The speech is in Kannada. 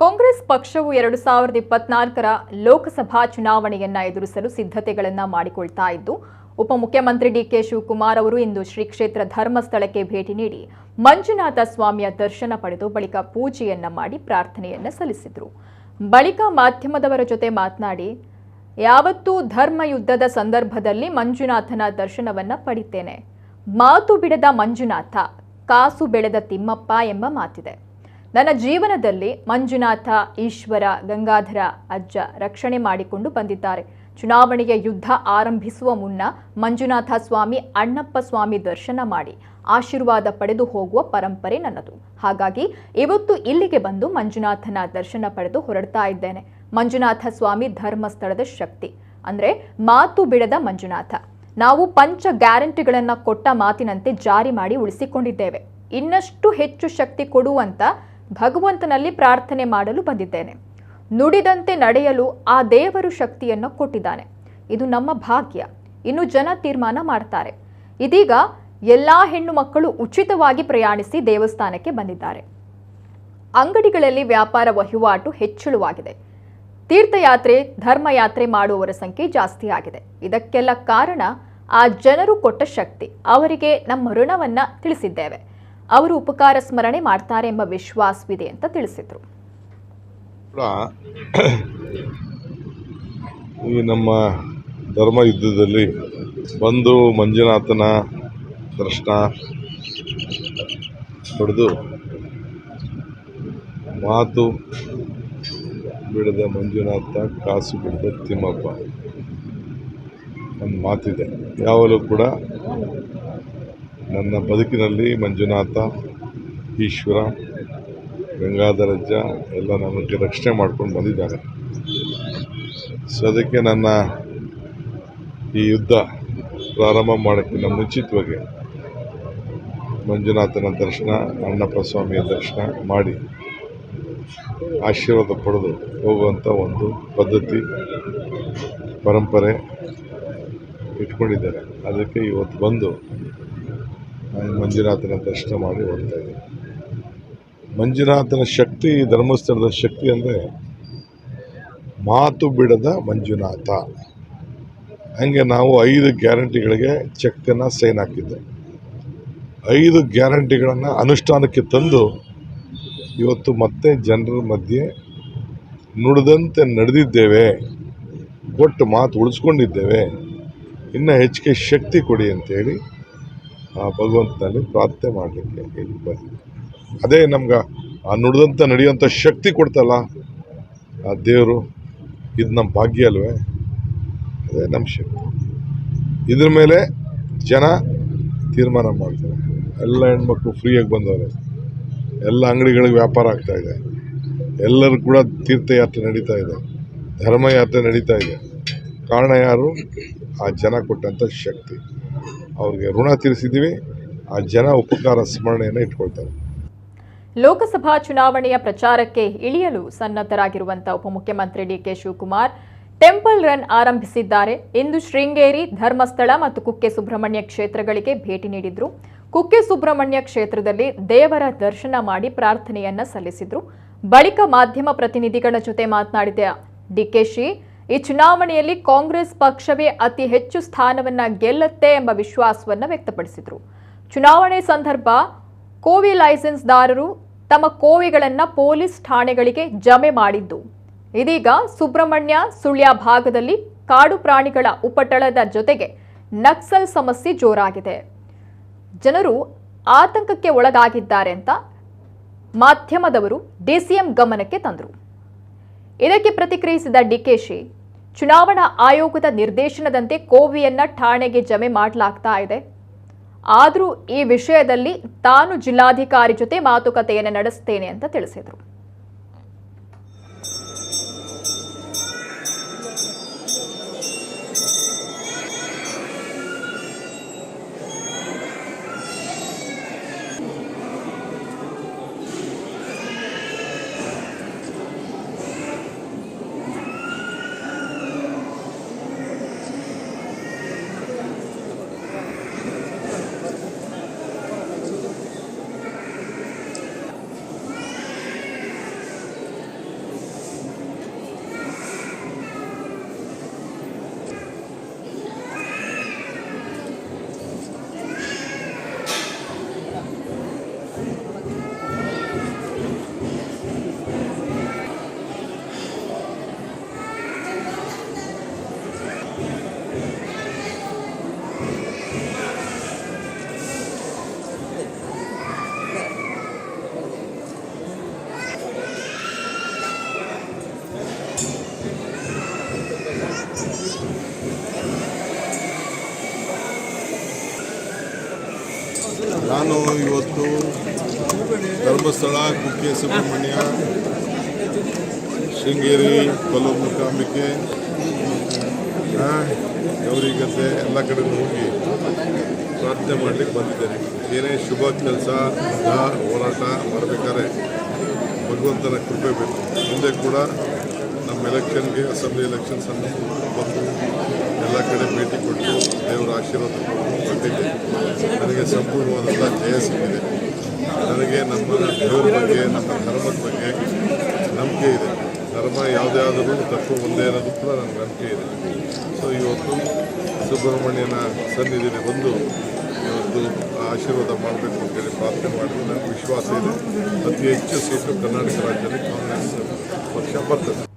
ಕಾಂಗ್ರೆಸ್ ಪಕ್ಷವು ಎರಡು ಸಾವಿರದ ಇಪ್ಪತ್ನಾಲ್ಕರ ಲೋಕಸಭಾ ಚುನಾವಣೆಯನ್ನ ಎದುರಿಸಲು ಸಿದ್ಧತೆಗಳನ್ನು ಮಾಡಿಕೊಳ್ತಾ ಇದ್ದು, ಉಪಮುಖ್ಯಮಂತ್ರಿ ಡಿಕೆ ಶಿವಕುಮಾರ್ ಅವರು ಇಂದು ಶ್ರೀ ಕ್ಷೇತ್ರ ಧರ್ಮಸ್ಥಳಕ್ಕೆ ಭೇಟಿ ನೀಡಿ ಮಂಜುನಾಥ ಸ್ವಾಮಿಯ ದರ್ಶನ ಪಡೆದು ಬಳಿಕ ಪೂಜೆಯನ್ನ ಮಾಡಿ ಪ್ರಾರ್ಥನೆಯನ್ನ ಸಲ್ಲಿಸಿದರು. ಬಳಿಕ ಮಾಧ್ಯಮದವರ ಜೊತೆ ಮಾತನಾಡಿ, ಯಾವತ್ತೂ ಧರ್ಮ ಯುದ್ಧದ ಸಂದರ್ಭದಲ್ಲಿ ಮಂಜುನಾಥನ ದರ್ಶನವನ್ನ ಪಡಿತೇನೆ. ಮಾತು ಬಿಡದ ಮಂಜುನಾಥ, ಕಾಸು ಬೆಳೆದ ತಿಮ್ಮಪ್ಪ ಎಂಬ ಮಾತಿದೆ. ನನ್ನ ಜೀವನದಲ್ಲಿ ಮಂಜುನಾಥ, ಈಶ್ವರ, ಗಂಗಾಧರ ಅಜ್ಜ ರಕ್ಷಣೆ ಮಾಡಿಕೊಂಡು ಬಂದಿದ್ದಾರೆ. ಚುನಾವಣೆಯ ಯುದ್ಧ ಆರಂಭಿಸುವ ಮುನ್ನ ಮಂಜುನಾಥ ಸ್ವಾಮಿ ಅಣ್ಣಪ್ಪ ಸ್ವಾಮಿ ದರ್ಶನ ಮಾಡಿ ಆಶೀರ್ವಾದ ಪಡೆದು ಹೋಗುವ ಪರಂಪರೆ ನನ್ನದು. ಹಾಗಾಗಿ ಇವತ್ತು ಇಲ್ಲಿಗೆ ಬಂದು ಮಂಜುನಾಥನ ದರ್ಶನ ಪಡೆದು ಹೊರಡ್ತಾ ಇದ್ದೇನೆ. ಮಂಜುನಾಥ ಸ್ವಾಮಿ ಧರ್ಮಸ್ಥಳದ ಶಕ್ತಿ. ಅಂದ್ರೆ ಮಾತು ಬಿಡದ ಮಂಜುನಾಥ. ನಾವು ಪಂಚ ಗ್ಯಾರಂಟಿಗಳನ್ನು ಕೊಟ್ಟ ಮಾತಿನಂತೆ ಜಾರಿ ಮಾಡಿ ಉಳಿಸಿಕೊಂಡಿದ್ದೇವೆ. ಇನ್ನಷ್ಟು ಹೆಚ್ಚು ಶಕ್ತಿ ಕೊಡುವಂತ ಭಗವಂತನಲ್ಲಿ ಪ್ರಾರ್ಥನೆ ಮಾಡಲು ಬಂದಿದ್ದೇನೆ. ನುಡಿದಂತೆ ನಡೆಯಲು ಆ ದೇವರು ಶಕ್ತಿಯನ್ನು ಕೊಟ್ಟಿದ್ದಾನೆ. ಇದು ನಮ್ಮ ಭಾಗ್ಯ. ಇನ್ನು ಜನ ತೀರ್ಮಾನ ಮಾಡ್ತಾರೆ. ಇದೀಗ ಎಲ್ಲ ಹೆಣ್ಣು ಮಕ್ಕಳು ಉಚಿತವಾಗಿ ಪ್ರಯಾಣಿಸಿ ದೇವಸ್ಥಾನಕ್ಕೆ ಬಂದಿದ್ದಾರೆ. ಅಂಗಡಿಗಳಲ್ಲಿ ವ್ಯಾಪಾರ ವಹಿವಾಟು ಹೆಚ್ಚಳವಾಗಿದೆ. ತೀರ್ಥಯಾತ್ರೆ, ಧರ್ಮಯಾತ್ರೆ ಮಾಡುವವರ ಸಂಖ್ಯೆ ಜಾಸ್ತಿ ಆಗಿದೆ. ಇದಕ್ಕೆಲ್ಲ ಕಾರಣ ಆ ಜನರು ಕೊಟ್ಟ ಶಕ್ತಿ. ಅವರಿಗೆ ನಮ್ಮ ಋಣವನ್ನು ತಿಳಿಸಿದ್ದೇವೆ. ಅವರು ಉಪಕಾರ ಸ್ಮರಣೆ ಮಾಡ್ತಾರೆ ಎಂಬ ವಿಶ್ವಾಸವಿದೆ ಅಂತ ತಿಳಿಸಿದ್ರು. ಈ ನಮ್ಮ ಧರ್ಮ ಯುದ್ಧದಲ್ಲಿ ಬಂದು ಮಂಜುನಾಥನ ದರ್ಶನ ಪಡೆದು ಮಾತು ಬಿಡದ ಮಂಜುನಾಥ ಕಾಸು ಬಿಡದ ತಿಮ್ಮಪ್ಪ. ಒಂದು ಮಾತಿದೆ. ಯಾವಾಗಲೂ ಕೂಡ ನನ್ನ ಬದುಕಿನಲ್ಲಿ ಮಂಜುನಾಥ, ಈಶ್ವರ, ಗಂಗಾಧರಜ್ಜ ಎಲ್ಲ ನನಗೆ ರಕ್ಷಣೆ ಮಾಡ್ಕೊಂಡು ಬಂದಿದ್ದಾರೆ. ಸೊ ಅದಕ್ಕೆ ನನ್ನ ಈ ಯುದ್ಧ ಪ್ರಾರಂಭ ಮಾಡೋಕ್ಕಿಂತ ಮುಂಚಿತವಾಗಿ ಮಂಜುನಾಥನ ದರ್ಶನ ಅಣ್ಣಪ್ಪ ಸ್ವಾಮಿಯ ದರ್ಶನ ಮಾಡಿ ಆಶೀರ್ವಾದ ಪಡೆದು ಹೋಗುವಂಥ ಒಂದು ಪದ್ಧತಿ, ಪರಂಪರೆ ಇಟ್ಕೊಂಡಿದ್ದಾರೆ. ಅದಕ್ಕೆ ಇವತ್ತು ಬಂದು ಮಂಜುನಾಥನ ದರ್ಶನ ಮಾಡಿ ಹೋಗ್ತಾ ಇದ್ದೀನಿ. ಮಂಜುನಾಥನ ಶಕ್ತಿ, ಧರ್ಮಸ್ಥಳದ ಶಕ್ತಿ ಅಂದರೆ ಮಾತು ಬಿಡದ ಮಂಜುನಾಥ. ಹಂಗೆ ನಾವು ಐದು ಗ್ಯಾರಂಟಿಗಳಿಗೆ ಚೆಕ್ಕನ್ನು ಸೈನ್ ಹಾಕಿದ್ದೆ. ಐದು ಗ್ಯಾರಂಟಿಗಳನ್ನು ಅನುಷ್ಠಾನಕ್ಕೆ ತಂದು ಇವತ್ತು ಮತ್ತೆ ಜನರ ಮಧ್ಯೆ ನುಡಿದಂತೆ ನಡೆದಿದ್ದೇವೆ. ಕೊಟ್ಟು ಮಾತು ಉಳಿಸ್ಕೊಂಡಿದ್ದೇವೆ. ಇನ್ನೂ ಹೆಚ್ಚಿಗೆ ಶಕ್ತಿ ಕೊಡಿ ಅಂತೇಳಿ ಭಗವಂತನಲ್ಲಿ ಪ್ರಾರ್ಥನೆ ಮಾಡಲಿಕ್ಕೆ ಇಲ್ಲಿ ಬರ್ತೀವಿ ಅದೇ ನಮ್ಗೆ ಆ ನುಡಿದಂಥ ನಡೆಯುವಂಥ ಶಕ್ತಿ ಕೊಡ್ತಲ್ಲ ಆ ದೇವರು, ಇದು ನಮ್ಮ ಭಾಗ್ಯ ಅಲ್ವೇ? ಅದೇ ನಮ್ಮ ಶಕ್ತಿ. ಇದ್ರ ಮೇಲೆ ಜನ ತೀರ್ಮಾನ ಮಾಡ್ತಾರೆ. ಎಲ್ಲ ಹೆಣ್ಮಕ್ಳು ಫ್ರೀಯಾಗಿ ಬಂದವ್ರೆ. ಎಲ್ಲ ಅಂಗಡಿಗಳಿಗೆ ವ್ಯಾಪಾರ ಆಗ್ತಾ ಇದೆ. ಎಲ್ಲರೂ ಕೂಡ ತೀರ್ಥಯಾತ್ರೆ ನಡೀತಾ ಇದೆ. ಧರ್ಮಯಾತ್ರೆ ನಡೀತಾ ಇದೆ. ಕಾರಣ ಯಾರು? ಆ ಜನ ಕೊಟ್ಟಂಥ ಶಕ್ತಿ. ಅವ್ರಿಗೆ ಋಣ ತೀರಿಸಿದ್ದೀವಿ. ಆ ಜನ ಉಪಕಾರ ಸ್ಮರಣೆಯನ್ನು ಇಟ್ಕೊಳ್ತಾರೆ. ಲೋಕಸಭಾ ಚುನಾವಣೆಯ ಪ್ರಚಾರಕ್ಕೆ ಇಳಿಯಲು ಸನ್ನದ್ಧರಾಗಿರುವಂತಹ ಉಪಮುಖ್ಯಮಂತ್ರಿ ಡಿಕೆ ಶಿವಕುಮಾರ್ ಟೆಂಪಲ್ ರನ್ ಆರಂಭಿಸಿದ್ದಾರೆ. ಇಂದು ಶೃಂಗೇರಿ, ಧರ್ಮಸ್ಥಳ ಮತ್ತು ಕುಕ್ಕೆ ಸುಬ್ರಹ್ಮಣ್ಯ ಕ್ಷೇತ್ರಗಳಿಗೆ ಭೇಟಿ ನೀಡಿದ್ರು. ಕುಕ್ಕೆ ಸುಬ್ರಹ್ಮಣ್ಯ ಕ್ಷೇತ್ರದಲ್ಲಿ ದೇವರ ದರ್ಶನ ಮಾಡಿ ಪ್ರಾರ್ಥನೆಯನ್ನ ಸಲ್ಲಿಸಿದ್ರು. ಬಳಿಕ ಮಾಧ್ಯಮ ಪ್ರತಿನಿಧಿಗಳ ಜೊತೆ ಮಾತನಾಡಿದ ಡಿಕೆಶಿ ಈ ಚುನಾವಣೆಯಲ್ಲಿ ಕಾಂಗ್ರೆಸ್ ಪಕ್ಷವೇ ಅತಿ ಹೆಚ್ಚು ಸ್ಥಾನವನ್ನ ಗೆಲ್ಲುತ್ತೆ ಎಂಬ ವಿಶ್ವಾಸವನ್ನ ವ್ಯಕ್ತಪಡಿಸಿದರು. ಚುನಾವಣೆ ಸಂದರ್ಭ ಕೋವಿ ಲೈಸೆನ್ಸ್ದಾರರು ತಮ್ಮ ಕೋವಿಗಳನ್ನು ಪೊಲೀಸ್ ಠಾಣೆಗಳಿಗೆ ಜಮೆ ಮಾಡಿದ್ದು. ಇದೀಗ ಸುಬ್ರಹ್ಮಣ್ಯ ಸುಳ್ಯ ಭಾಗದಲ್ಲಿ ಕಾಡು ಪ್ರಾಣಿಗಳ ಉಪಟಳದ ಜೊತೆಗೆ ನಕ್ಸಲ್ ಸಮಸ್ಯೆ ಜೋರಾಗಿದೆ. ಜನರು ಆತಂಕಕ್ಕೆ ಒಳಗಾಗಿದ್ದಾರೆ ಅಂತ ಮಾಧ್ಯಮದವರು ಡಿಸಿಎಂ ಗಮನಕ್ಕೆ ತಂದರು. ಇದಕ್ಕೆ ಪ್ರತಿಕ್ರಿಯಿಸಿದ ಡಿಕೆಶಿ ಚುನಾವಣಾ ಆಯೋಗದ ನಿರ್ದೇಶನದಂತೆ ಕೋವಿಯನ್ನ ಠಾಣೆಗೆ ಜಮೆ ಮಾಡಲಾಗ್ತಾ ಇದೆ. ಆದರೂ ಈ ವಿಷಯದಲ್ಲಿ ತಾನು ಜಿಲ್ಲಾಧಿಕಾರಿ ಜೊತೆ ಮಾತುಕತೆಯನ್ನು ನಡೆಸ್ತೇನೆ ಅಂತ ತಿಳಿಸಿದರು. ನಾನು ಇವತ್ತು ಧರ್ಮಸ್ಥಳ, ಕುಕ್ಕೆ ಸುಬ್ರಹ್ಮಣ್ಯ, ಶೃಂಗೇರಿ, ಕೊಲ್ಲೂರು ಮೂಕಾಂಬಿಕೆ ಗೌರಿಗತೆ ಎಲ್ಲ ಕಡೆ ಹೋಗಿ ಪ್ರಾರ್ಥನೆ ಮಾಡಲಿಕ್ಕೆ ಬಂದಿದ್ದೇನೆ. ಏನೇ ಶುಭ ಕೆಲಸ ಹೋರಾಟ ಮಾಡಬೇಕಾದ್ರೆ ಭಗವಂತನ ಕೃಪೆ ಬೇಕು. ಮುಂದೆ ಕೂಡ ನಮ್ಮ ಎಲೆಕ್ಷನ್ಗೆ ಅಸೆಂಬ್ಲಿ ಎಲೆಕ್ಷನ್ಸ್ ಅನ್ನು ಬಂದು ಎಲ್ಲ ಕಡೆ ಭೇಟಿ ಕೊಟ್ಟು ದೇವರ ಆಶೀರ್ವಾದ ಕೊಟ್ಟಿದ್ದೆ ನನಗೆ ಸಂಪೂರ್ಣವಾದಂಥ ಜಯ ಸಿಕ್ಕಿದೆ. ನನಗೆ ನಮ್ಮ ದೇವರ ಬಗ್ಗೆ, ನಮ್ಮ ಧರ್ಮದ ಬಗ್ಗೆ ನಂಬಿಕೆ ಇದೆ. ಧರ್ಮ ಯಾವುದೇ ಆದರೂ ತಪ್ಪು ಒಂದೇ ಅನ್ನೋದು ಕೂಡ ನನಗೆ ನಂಬಿಕೆ ಇದೆ. ಸೊ ಇವತ್ತು ಸುಬ್ರಹ್ಮಣ್ಯನ ಸನ್ನಿಧಿಗೆ ಬಂದು ಇವತ್ತು ಆಶೀರ್ವಾದ ಮಾಡಬೇಕು ಅಂತೇಳಿ ಪ್ರಾರ್ಥನೆ ಮಾಡಿದ್ರೆ ನನಗೆ ವಿಶ್ವಾಸ ಇದೆ. ಅತಿ ಹೆಚ್ಚು ಸೀಟು ಕರ್ನಾಟಕ ರಾಜ್ಯದಲ್ಲಿ ಕಾಂಗ್ರೆಸ್ ಪಕ್ಷ ಬರ್ತದೆ.